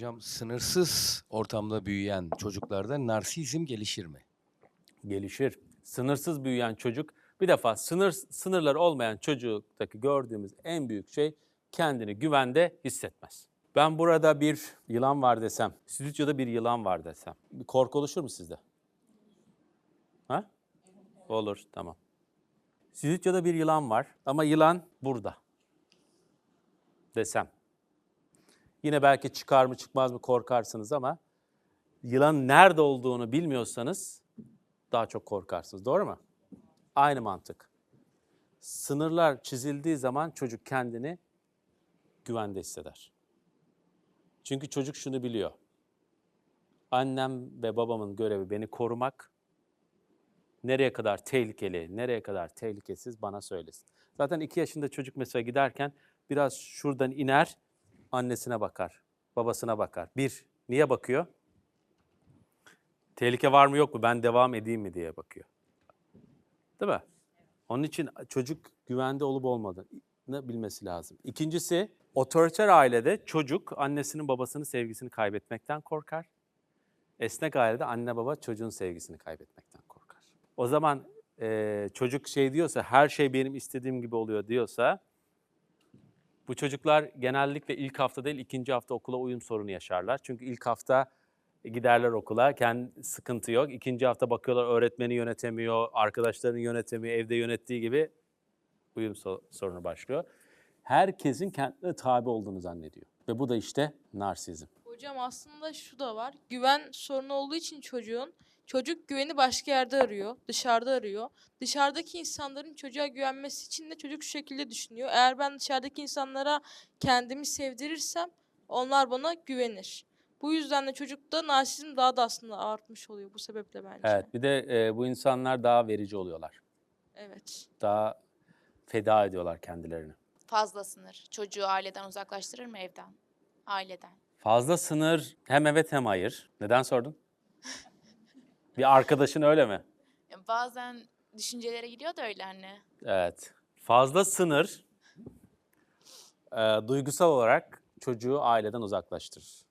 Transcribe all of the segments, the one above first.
Hocam sınırsız ortamda büyüyen çocuklarda narsizm gelişir mi? gelişir. Sınırsız büyüyen çocuk bir defa sınır sınırları olmayan çocuktaki gördüğümüz en büyük şey kendini güvende hissetmez. Ben burada bir yılan var desem, stüdyoda bir yılan var desem, bir korku oluşur mu sizde? Ha? Olur, tamam. Stüdyoda bir yılan var ama yılan burada desem. Yine belki çıkar mı çıkmaz mı korkarsınız ama yılan nerede olduğunu bilmiyorsanız daha çok korkarsınız. Doğru mu? Aynı mantık. Sınırlar çizildiği zaman çocuk kendini güvende hisseder. Çünkü çocuk şunu biliyor. Annem ve babamın görevi beni korumak. Nereye kadar tehlikeli, nereye kadar tehlikesiz bana söylesin. Zaten iki yaşında çocuk mesela giderken biraz şuradan iner, annesine bakar, babasına bakar. Bir, niye bakıyor? Tehlike var mı yok mu ben devam edeyim mi diye bakıyor. Değil mi? Onun için çocuk güvende olup olmadığını bilmesi lazım. İkincisi otoriter ailede çocuk annesinin babasının sevgisini kaybetmekten korkar. Esnek ailede anne baba çocuğun sevgisini kaybetmekten korkar. O zaman eee, çocuk şey diyorsa her şey benim istediğim gibi oluyor diyorsa bu çocuklar genellikle ilk hafta değil ikinci hafta okula uyum sorunu yaşarlar. Çünkü ilk hafta giderler okula, kendi sıkıntı yok. İkinci hafta bakıyorlar öğretmeni yönetemiyor, arkadaşlarını yönetemiyor, evde yönettiği gibi uyum so- sorunu başlıyor. Herkesin kendine tabi olduğunu zannediyor. Ve bu da işte narsizm. Hocam aslında şu da var. Güven sorunu olduğu için çocuğun çocuk güveni başka yerde arıyor, dışarıda arıyor. Dışarıdaki insanların çocuğa güvenmesi için de çocuk şu şekilde düşünüyor. Eğer ben dışarıdaki insanlara kendimi sevdirirsem onlar bana güvenir. Bu yüzden de çocukta narsizm daha da aslında artmış oluyor bu sebeple bence. Evet, bir de e, bu insanlar daha verici oluyorlar. Evet. Daha feda ediyorlar kendilerini. Fazla sınır. Çocuğu aileden uzaklaştırır mı evden? Aileden. Fazla sınır hem evet hem hayır. Neden sordun? bir arkadaşın öyle mi? Bazen düşüncelere gidiyor da öyle anne. Evet. Fazla sınır e, duygusal olarak çocuğu aileden uzaklaştırır.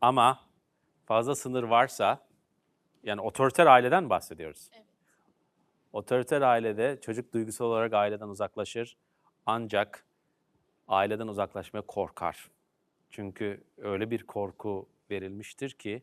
Ama fazla sınır varsa, yani otoriter aileden bahsediyoruz. Evet. Otoriter ailede çocuk duygusal olarak aileden uzaklaşır ancak aileden uzaklaşmaya korkar. Çünkü öyle bir korku verilmiştir ki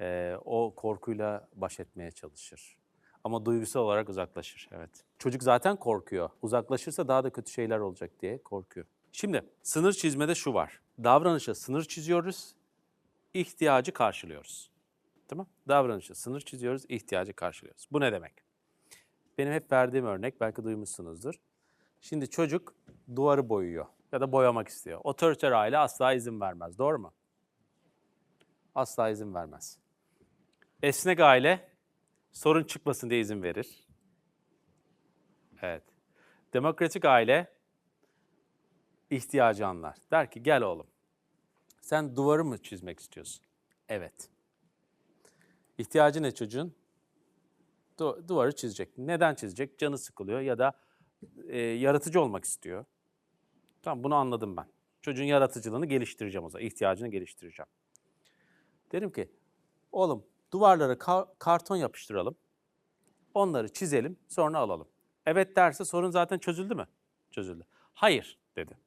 e, o korkuyla baş etmeye çalışır. Ama duygusal olarak uzaklaşır, evet. Çocuk zaten korkuyor. Uzaklaşırsa daha da kötü şeyler olacak diye korkuyor. Şimdi sınır çizmede şu var. Davranışa sınır çiziyoruz, ihtiyacı karşılıyoruz. Tamam? Davranışa sınır çiziyoruz, ihtiyacı karşılıyoruz. Bu ne demek? Benim hep verdiğim örnek, belki duymuşsunuzdur. Şimdi çocuk duvarı boyuyor ya da boyamak istiyor. Otoriter aile asla izin vermez, doğru mu? Asla izin vermez. Esnek aile sorun çıkmasın diye izin verir. Evet. Demokratik aile ihtiyacı anlar. Der ki gel oğlum. Sen duvarı mı çizmek istiyorsun? Evet. İhtiyacı ne çocuğun? Du- duvarı çizecek. Neden çizecek? Canı sıkılıyor ya da e, yaratıcı olmak istiyor. Tamam bunu anladım ben. Çocuğun yaratıcılığını geliştireceğim o zaman. ihtiyacını geliştireceğim. Derim ki oğlum duvarlara ka- karton yapıştıralım. Onları çizelim sonra alalım. Evet derse sorun zaten çözüldü mü? Çözüldü. Hayır dedi.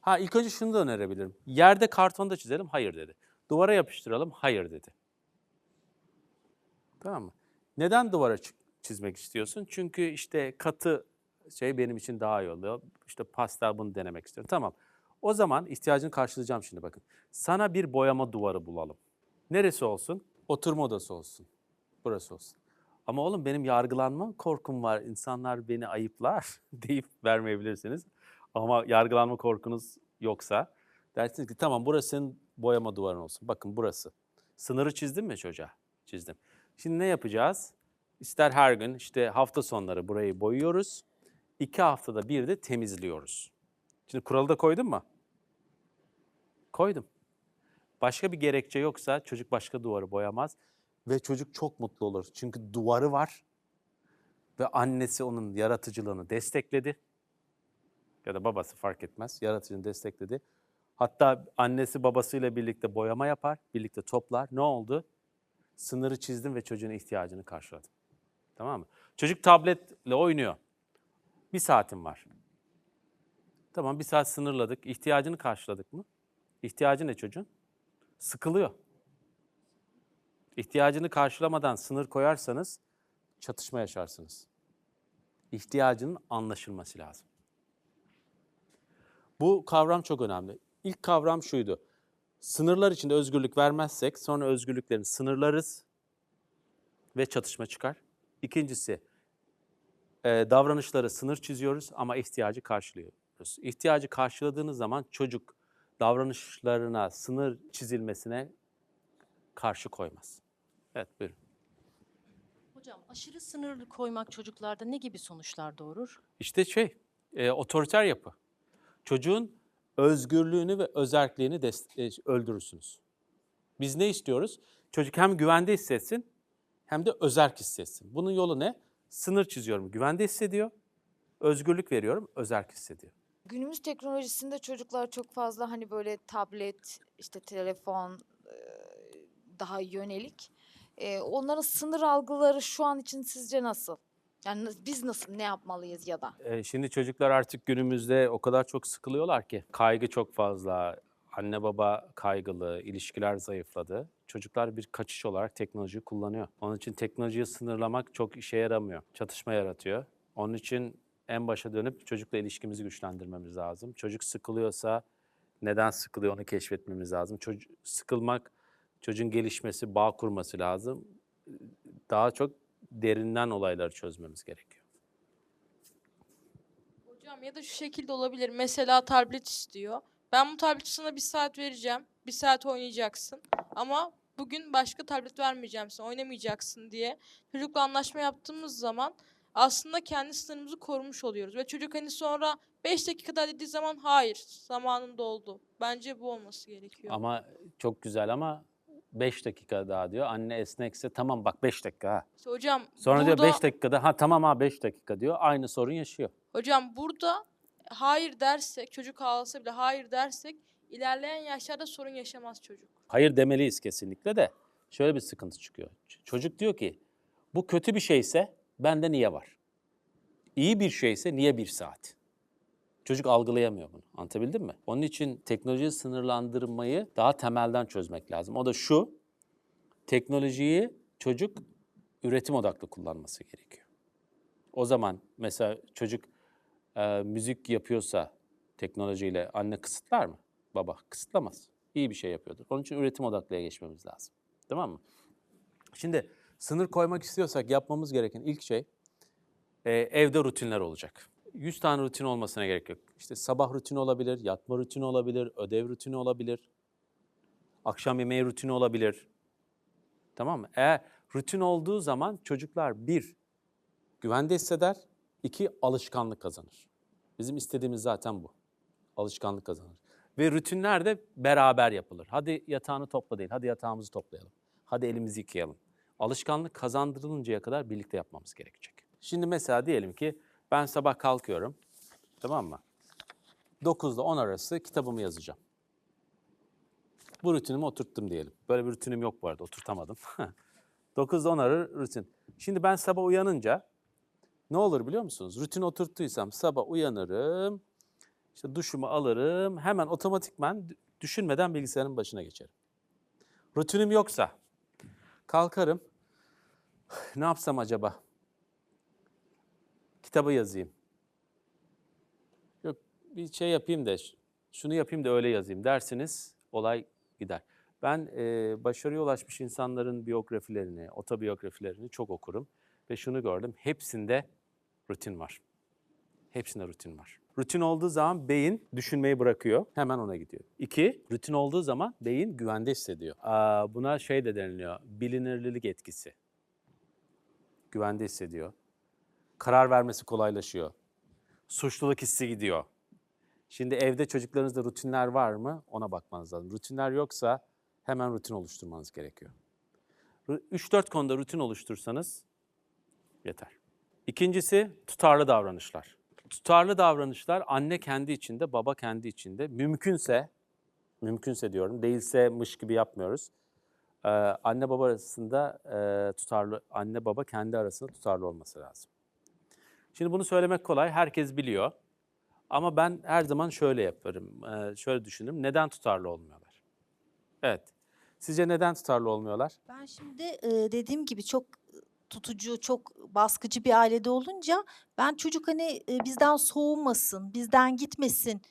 Ha ilk önce şunu da önerebilirim. Yerde kartonda çizelim. Hayır dedi. Duvara yapıştıralım. Hayır dedi. Tamam mı? Neden duvara çi- çizmek istiyorsun? Çünkü işte katı şey benim için daha iyi oluyor. İşte pastel bunu denemek istiyorum. Tamam. O zaman ihtiyacını karşılayacağım şimdi bakın. Sana bir boyama duvarı bulalım. Neresi olsun? Oturma odası olsun. Burası olsun. Ama oğlum benim yargılanma korkum var. İnsanlar beni ayıplar deyip vermeyebilirsiniz. Ama yargılanma korkunuz yoksa dersiniz ki tamam burası senin boyama duvarın olsun. Bakın burası. Sınırı çizdin mi çocuğa? Çizdim. Şimdi ne yapacağız? İster her gün işte hafta sonları burayı boyuyoruz. İki haftada bir de temizliyoruz. Şimdi kuralı da koydun mu? Koydum. Başka bir gerekçe yoksa çocuk başka duvarı boyamaz ve çocuk çok mutlu olur. Çünkü duvarı var ve annesi onun yaratıcılığını destekledi ya da babası fark etmez yaratıcılığını destekledi. Hatta annesi babasıyla birlikte boyama yapar, birlikte toplar. Ne oldu? Sınırı çizdim ve çocuğun ihtiyacını karşıladım. Tamam mı? Çocuk tabletle oynuyor. Bir saatim var. Tamam bir saat sınırladık. İhtiyacını karşıladık mı? İhtiyacı ne çocuğun? Sıkılıyor. İhtiyacını karşılamadan sınır koyarsanız çatışma yaşarsınız. İhtiyacının anlaşılması lazım. Bu kavram çok önemli. İlk kavram şuydu. Sınırlar içinde özgürlük vermezsek sonra özgürlüklerini sınırlarız ve çatışma çıkar. İkincisi e, davranışları sınır çiziyoruz ama ihtiyacı karşılıyoruz. İhtiyacı karşıladığınız zaman çocuk davranışlarına sınır çizilmesine karşı koymaz. Evet buyurun. Hocam aşırı sınır koymak çocuklarda ne gibi sonuçlar doğurur? İşte şey, e, otoriter yapı. Çocuğun özgürlüğünü ve özerkliğini e, öldürürsünüz. Biz ne istiyoruz? Çocuk hem güvende hissetsin hem de özerk hissetsin. Bunun yolu ne? Sınır çiziyorum, güvende hissediyor. Özgürlük veriyorum, özerk hissediyor. Günümüz teknolojisinde çocuklar çok fazla hani böyle tablet, işte telefon daha yönelik. Onların sınır algıları şu an için sizce nasıl? Yani biz nasıl ne yapmalıyız ya da? Şimdi çocuklar artık günümüzde o kadar çok sıkılıyorlar ki. Kaygı çok fazla, anne baba kaygılı, ilişkiler zayıfladı. Çocuklar bir kaçış olarak teknolojiyi kullanıyor. Onun için teknolojiyi sınırlamak çok işe yaramıyor. Çatışma yaratıyor. Onun için en başa dönüp çocukla ilişkimizi güçlendirmemiz lazım. Çocuk sıkılıyorsa neden sıkılıyor onu keşfetmemiz lazım. Çocuk, sıkılmak çocuğun gelişmesi, bağ kurması lazım. Daha çok derinden olayları çözmemiz gerekiyor. Hocam ya da şu şekilde olabilir. Mesela tablet istiyor. Ben bu tableti sana bir saat vereceğim. Bir saat oynayacaksın. Ama bugün başka tablet vermeyeceğim sana. Oynamayacaksın diye. Çocukla anlaşma yaptığımız zaman aslında kendi sınırımızı korumuş oluyoruz. Ve çocuk hani sonra 5 dakikada dediği zaman hayır zamanın doldu. Bence bu olması gerekiyor. Ama çok güzel ama 5 dakika daha diyor. Anne esnekse tamam bak 5 dakika ha. İşte hocam Sonra diyor burada- 5 dakikada ha tamam ha 5 dakika diyor. Aynı sorun yaşıyor. Hocam burada hayır dersek, çocuk ağlasa bile hayır dersek ilerleyen yaşlarda sorun yaşamaz çocuk. Hayır demeliyiz kesinlikle de şöyle bir sıkıntı çıkıyor. Çocuk diyor ki bu kötü bir şeyse bende niye var? İyi bir şeyse niye bir saat? Çocuk algılayamıyor bunu. Anlatabildim mi? Onun için teknolojiyi sınırlandırmayı daha temelden çözmek lazım. O da şu, teknolojiyi çocuk üretim odaklı kullanması gerekiyor. O zaman mesela çocuk e, müzik yapıyorsa teknolojiyle anne kısıtlar mı? Baba kısıtlamaz. İyi bir şey yapıyordur. Onun için üretim odaklıya geçmemiz lazım. Tamam mı? Şimdi sınır koymak istiyorsak yapmamız gereken ilk şey e, evde rutinler olacak. 100 tane rutin olmasına gerek yok. İşte sabah rutini olabilir, yatma rutini olabilir, ödev rutini olabilir, akşam yemeği rutini olabilir. Tamam mı? Eğer rutin olduğu zaman çocuklar bir, güvende hisseder, iki, alışkanlık kazanır. Bizim istediğimiz zaten bu. Alışkanlık kazanır. Ve rutinler de beraber yapılır. Hadi yatağını topla değil, hadi yatağımızı toplayalım. Hadi elimizi yıkayalım. Alışkanlık kazandırılıncaya kadar birlikte yapmamız gerekecek. Şimdi mesela diyelim ki ben sabah kalkıyorum, tamam mı? 9 ile 10 arası kitabımı yazacağım. Bu rutinimi oturttum diyelim. Böyle bir rutinim yok bu arada, oturtamadım. 9 ile 10 arası rutin. Şimdi ben sabah uyanınca ne olur biliyor musunuz? Rutin oturttuysam sabah uyanırım, işte duşumu alırım, hemen otomatikman düşünmeden bilgisayarın başına geçerim. Rutinim yoksa kalkarım, ne yapsam acaba? Kitabı yazayım. Yok bir şey yapayım da şunu yapayım da öyle yazayım dersiniz olay gider. Ben e, başarıya ulaşmış insanların biyografilerini, otobiyografilerini çok okurum ve şunu gördüm. Hepsinde rutin var. Hepsinde rutin var. Rutin olduğu zaman beyin düşünmeyi bırakıyor. Hemen ona gidiyor. İki, rutin olduğu zaman beyin güvende hissediyor. Aa, buna şey de deniliyor. Bilinirlilik etkisi. Güvende hissediyor. Karar vermesi kolaylaşıyor. Suçluluk hissi gidiyor. Şimdi evde çocuklarınızda rutinler var mı? Ona bakmanız lazım. Rutinler yoksa hemen rutin oluşturmanız gerekiyor. 3-4 konuda rutin oluştursanız yeter. İkincisi tutarlı davranışlar. Tutarlı davranışlar anne kendi içinde, baba kendi içinde. Mümkünse Mümkünse diyorum. Değilse mış gibi yapmıyoruz. Ee, anne baba arasında e, tutarlı, anne baba kendi arasında tutarlı olması lazım. Şimdi bunu söylemek kolay, herkes biliyor. Ama ben her zaman şöyle yaparım, e, şöyle düşünürüm. Neden tutarlı olmuyorlar? Evet. Sizce neden tutarlı olmuyorlar? Ben şimdi e, dediğim gibi çok tutucu, çok baskıcı bir ailede olunca ben çocuk hani e, bizden soğumasın, bizden gitmesin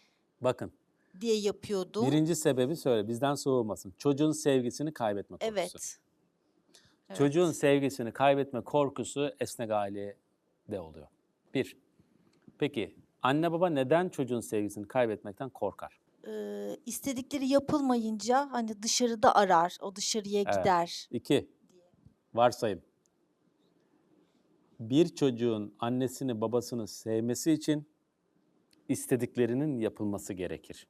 Bakın, diye yapıyordum. birinci sebebi söyle, bizden soğumasın. Çocuğun sevgisini kaybetme korkusu. Evet. Evet. Çocuğun sevgisini kaybetme korkusu esnek ailede oluyor. Bir. Peki anne baba neden çocuğun sevgisini kaybetmekten korkar? Ee, istedikleri yapılmayınca hani dışarıda arar, o dışarıya Evet. gider. İki. Varsayım. Bir çocuğun annesini babasını sevmesi için istediklerinin yapılması gerekir.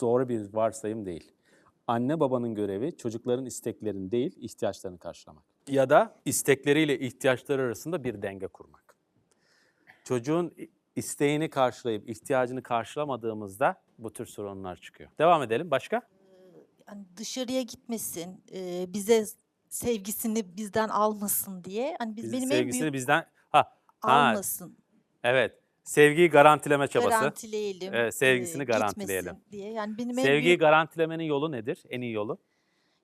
Doğru bir varsayım değil. Anne babanın görevi çocukların isteklerini değil, ihtiyaçlarını karşılamak. Ya da istekleriyle ihtiyaçları arasında bir denge kurmak. Çocuğun isteğini karşılayıp ihtiyacını karşılamadığımızda bu tür sorunlar çıkıyor. Devam edelim. Başka? Hani dışarıya gitmesin, e, bize sevgisini bizden almasın diye. Hani biz Bizim benim en sevgisini büyük bizden ha ha almasın, evet. Sevgiyi garantileme çabası. garantileyelim. Evet, sevgisini e, garantileyelim. diye. Yani benim en Sevgiyi büyük garantilemenin yolu nedir? En iyi yolu.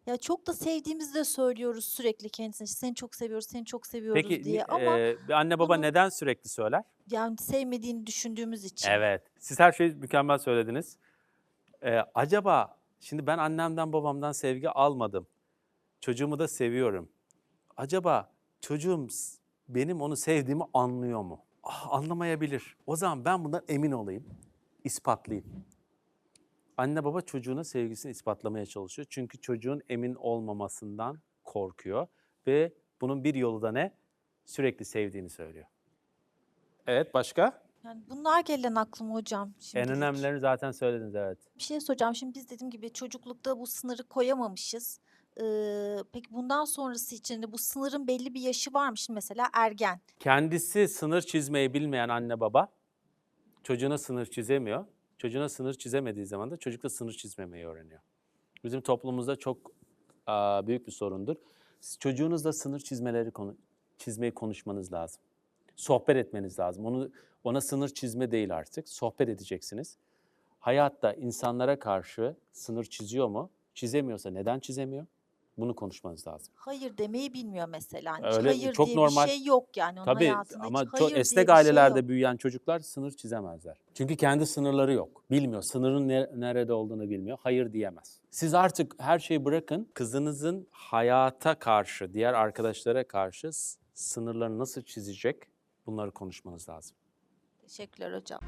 Ya çok da sevdiğimizi de söylüyoruz sürekli kendisine. İşte Seni çok seviyoruz, seni çok seviyoruz Peki diye. Ama e, anne baba bunu- neden sürekli söyler? yani sevmediğini düşündüğümüz için. Evet. Siz her şeyi mükemmel söylediniz. Ee, acaba şimdi ben annemden babamdan sevgi almadım. Çocuğumu da seviyorum. Acaba çocuğum benim onu sevdiğimi anlıyor mu? Ah, anlamayabilir. O zaman ben bundan emin olayım. ispatlayayım. Anne baba çocuğuna sevgisini ispatlamaya çalışıyor. Çünkü çocuğun emin olmamasından korkuyor. Ve bunun bir yolu da ne? Sürekli sevdiğini söylüyor. Evet başka? Yani bunlar gelen aklıma hocam. En şimdilik. önemlileri zaten söylediniz evet. Bir şey soracağım. Şimdi biz dediğim gibi çocuklukta bu sınırı koyamamışız. Ee, peki bundan sonrası için de bu sınırın belli bir yaşı var mı? Şimdi mesela ergen. Kendisi sınır çizmeyi bilmeyen anne baba çocuğuna sınır çizemiyor. Çocuğuna sınır çizemediği zaman da çocuk da sınır çizmemeyi öğreniyor. Bizim toplumumuzda çok aa, büyük bir sorundur. Siz Çocuğunuzla sınır çizmeleri konu, çizmeyi konuşmanız lazım. Sohbet etmeniz lazım. Onu ona sınır çizme değil artık. Sohbet edeceksiniz. Hayatta insanlara karşı sınır çiziyor mu? Çizemiyorsa neden çizemiyor? Bunu konuşmanız lazım. Hayır demeyi bilmiyor mesela. Hani Öyle, hayır çok diye normal. bir şey yok yani onun Tabii hayatında. ama hiç çok hayır diye esnek bir şey ailelerde yok. büyüyen çocuklar sınır çizemezler. Çünkü kendi sınırları yok. Bilmiyor. Sınırın ne- nerede olduğunu bilmiyor. Hayır diyemez. Siz artık her şeyi bırakın. Kızınızın hayata karşı, diğer arkadaşlara karşı s- sınırlarını nasıl çizecek bunları konuşmanız lazım. Teşekkürler hocam.